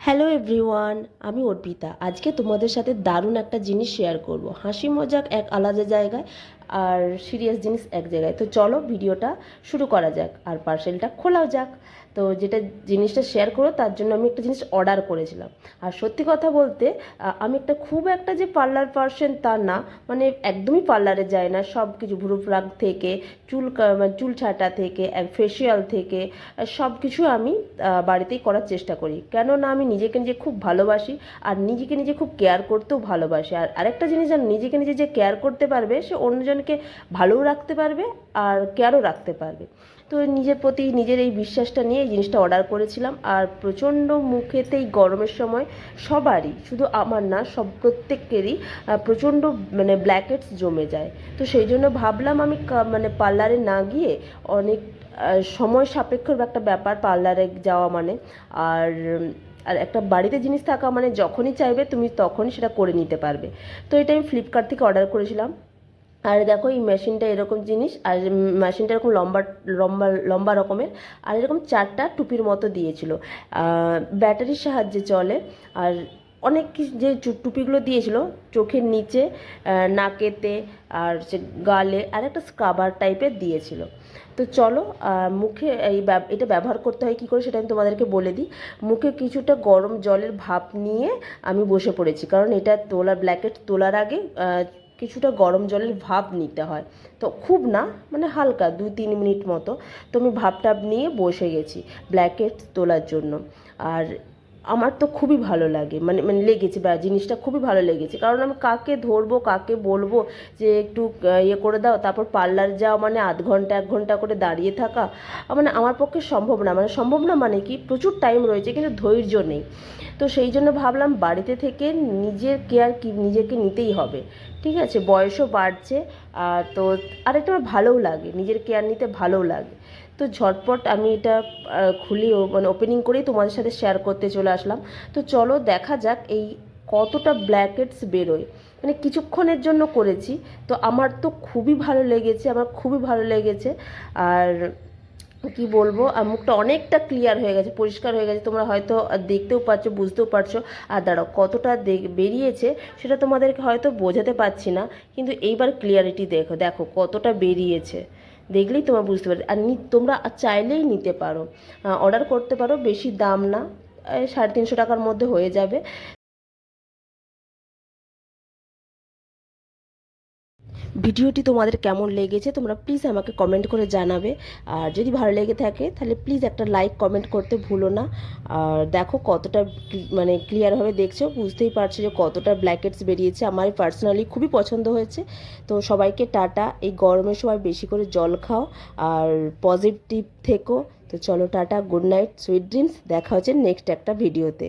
Hello everyone আমি অর্পিতা। আজকে তোমাদের সাথে দারুণ একটা জিনিস শেয়ার করব। হাসি মজাক এক আলাদা জায়গায় আর সিরিয়াস জিনিস এক জায়গায়। তো চলো ভিডিওটা শুরু করা যাক আর পার্সেলটা খোলাও যাক। তো যেটা জিনিসটা শেয়ার করো, তার জন্য আমি একটা জিনিস অর্ডার করেছিলাম। আর সত্যি কথা বলতে আমি একটা খুব একটা যে পার্লার পার্সেন তা না মানে একদমই পার্লারে যায় না। সব কিছু ভুরু প্লাগ থেকে, চুল মানে চুল ছাটা থেকে ফেসিয়াল থেকে সব কিছু আমি বাড়িতেই করার চেষ্টা করি। কেননা আমি নিজেকে নিজে খুব ভালোবাসি, আর নিজেকে নিজে খুব কেয়ার করতেও ভালোবাসি। আর আরেকটা জিনিস জানো নিজেকে নিজে যে কেয়ার করতে পারবে, সে অন্যজনকে ভালোও রাখতে পারবে আর কেয়ারও রাখতে পারবে। তো নিজের প্রতি নিজের এই বিশ্বাসটা নিয়ে এই জিনিসটা অর্ডার করেছিলাম। আর প্রচণ্ড মুখেতেই গরমের সময় সবারই, শুধু আমার না, সব প্রত্যেকেরই প্রচণ্ড মানে ব্ল্যাকেটস জমে যায়। তো সেই জন্য ভাবলাম আমি মানে পার্লারে না গিয়ে অনেক সময় সাপেক্ষর একটা ব্যাপার পার্লারে যাওয়া মানে। আর আর একটা বাড়িতে জিনিস থাকা মানে যখনই চাইবে তুমি তখনই সেটা করে নিতে পারবে। তো এটা আমি ফ্লিপকার্ট থেকে অর্ডার করেছিলাম। আর দেখো এই মেশিনটা এরকম জিনিস, আর মেশিনটা এরকম লম্বা লম্বা লম্বা রকমের, আর এরকম চারটা টুপির মতো দিয়েছিল। ব্যাটারির সাহায্যে চলে, আর অনেক যে টুপিগুলো দিয়েছিল, চোখের নিচে নাকেতে, আর যে গালে, আর একটা স্ক্রাবার টাইপের দিয়েছিল। তো চলো মুখে এই এটা ব্যবহার করতে হয়, কী করে সেটা আমি তোমাদেরকে বলে দিই। মুখে কিছুটা গরম জলের ভাপ নিয়ে আমি বসে পড়েছি, কারণ এটা তোলার ব্ল্যাকেট তোলার আগে কিছুটা গরম জলের ভাপ নিতে হয়। তো খুব না মানে হালকা দু তিন মিনিট মতো। তো আমি ভাপটাপ নিয়ে বসে গেছি ব্ল্যাকেট তোলার জন্য। আর আমার তো খুবই ভালো লাগে। মানে মানে লেগেছে বা জিনিসটা খুবই ভালো লেগেছে। কারণ আমি কাকে ধরবো, কাকে বলব, যে একটু ইয়ে করে দাও, তারপর পার্লার যাওয়া মানে আধ ঘণ্টা, এক ঘণ্টা করে দাঁড়িয়ে থাকা মানে আমার পক্ষে সম্ভব না। মানে সম্ভব না মানে কি, প্রচুর টাইম রয়েছে, কিন্তু ধৈর্য নেই। তো সেই জন্য ভাবলাম বাড়িতে থেকে নিজের কেয়ার কি, নিজেকে নিতেই হবে। ঠিক আছে? বয়সও বাড়ছে আর তো আরেকটা আমার ভালোও লাগে, নিজের কেয়ার নিতে ভালোও লাগে। তো ঝটপট আমি এটা খুলি মানে ওপেনিং করেই তোমাদের সাথে শেয়ার করতে চলে আসলাম। তো চলো দেখা যাক এই কতটা ব্ল্যাকেটস বেরোয়। মানে কিছুক্ষণের জন্য করেছি, তো আমার তো খুবই ভালো লেগেছে, আমার খুবই ভালো লেগেছে। আর কি বলব? আর মুখটা অনেকটা ক্লিয়ার হয়ে গেছে, পরিষ্কার হয়ে গেছে। তোমরা হয়তো দেখতেও পাচ্ছ, বুঝতেও পারছ। আর দাঁড়াও, কতটা বেরিয়েছে সেটা তোমাদেরকে হয়তো বোঝাতে পারছি না। কিন্তু এইবার ক্লিয়ারিটি দেখো দেখো কতটা বেরিয়েছে। দেখলেই তোমরা বুঝতে পারবে। আর নি- তোমরা চাইলেই নিতে পারো। অর্ডার করতে পারো, বেশি দাম না। সাড়ে তিনশো টাকার মধ্যে হয়ে যাবে। ভিডিওটি তোমাদের কেমন লেগেছে তোমরা প্লিজ আমাকে কমেন্ট করে জানাবে। আর যদি ভালো লেগে থাকে, তাহলে প্লিজ একটা লাইক কমেন্ট করতে ভুলো না। আর দেখো কতটা মানে ক্লিয়ারভাবে দেখছ, বুঝতেই পারছ যে কতটা ব্ল্যাকেটস বেরিয়েছে। আমার পার্সোনালি খুবই পছন্দ হয়েছে। তো সবাইকে টাটা, এই গরমের সময় বেশি করে জল খাও। আর পজিটিভ থেকো। তো চলো ta-ta good night sweet dreams দেখা হচ্ছে নেক্সট একটা ভিডিওতে